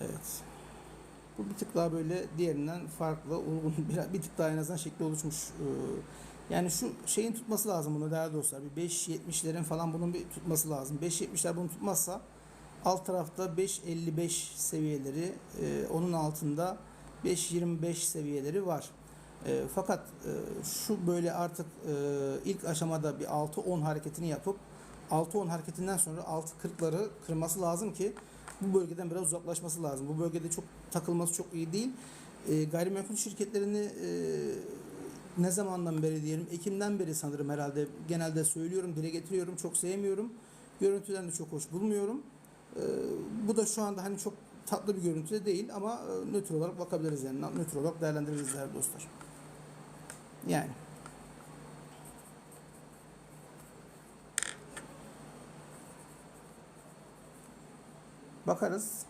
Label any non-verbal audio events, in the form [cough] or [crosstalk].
Evet. Bu bir tık daha böyle diğerinden farklı, uygun, [laughs] bir, bir tık daha en azından şekli oluşmuş. Ee, Yani şu şeyin tutması lazım bunu değerli dostlar. Bir 5.70'lerin falan bunun bir tutması lazım. 5.70'ler bunu tutmazsa alt tarafta 5.55 seviyeleri, e, onun altında 5.25 seviyeleri var. E, fakat e, şu böyle artık e, ilk aşamada bir 6-10 hareketini yapıp 6-10 hareketinden sonra 6.40'ları kırması lazım ki bu bölgeden biraz uzaklaşması lazım. Bu bölgede çok takılması çok iyi değil. E, gayrimenkul şirketlerini e, ne zamandan beri diyelim Ekim'den beri sanırım herhalde genelde söylüyorum dile getiriyorum çok sevmiyorum. Görüntüden de çok hoş bulmuyorum. E, bu da şu anda hani çok tatlı bir görüntü de değil ama e, nötr olarak bakabiliriz yani nötr olarak değerlendiririz değerli dostlar. Yani. Bakarız.